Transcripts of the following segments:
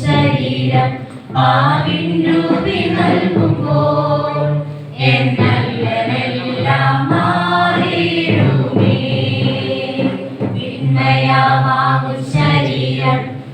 ശരീരം ആവിന്നൂപി നൽകുമ്പോൾ എന്നല്ലെല്ലാം മാറിയിടുമേ പിന്മയാകും ശരീരം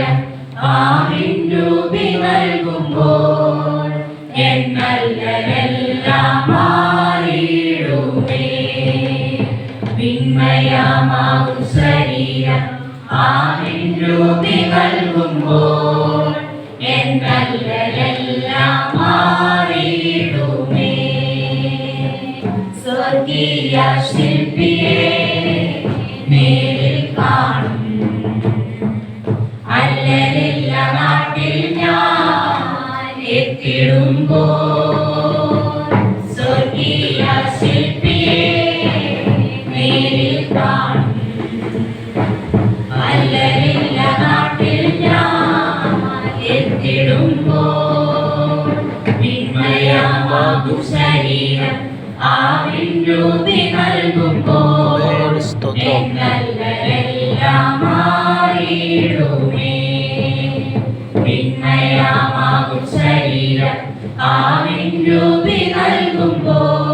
ശരീരം ആവിന്നൂപി നൽകുമ്പോൾ എന്നല്ലെല്ലാം മാറിയിടുമേ പിന്മയാമാകു ശരീരം രൂപി നൽകുമ്പോൾ എന്നല്ലെല്ലാം മാറിയിടുമേ സ്വർഗീയ ശില്പിയെ പിന്മയാമാകു ആവിൻ രൂപി നൽകുമ്പോൾ സ്തോത്രം. നൽകുമ്പോൾ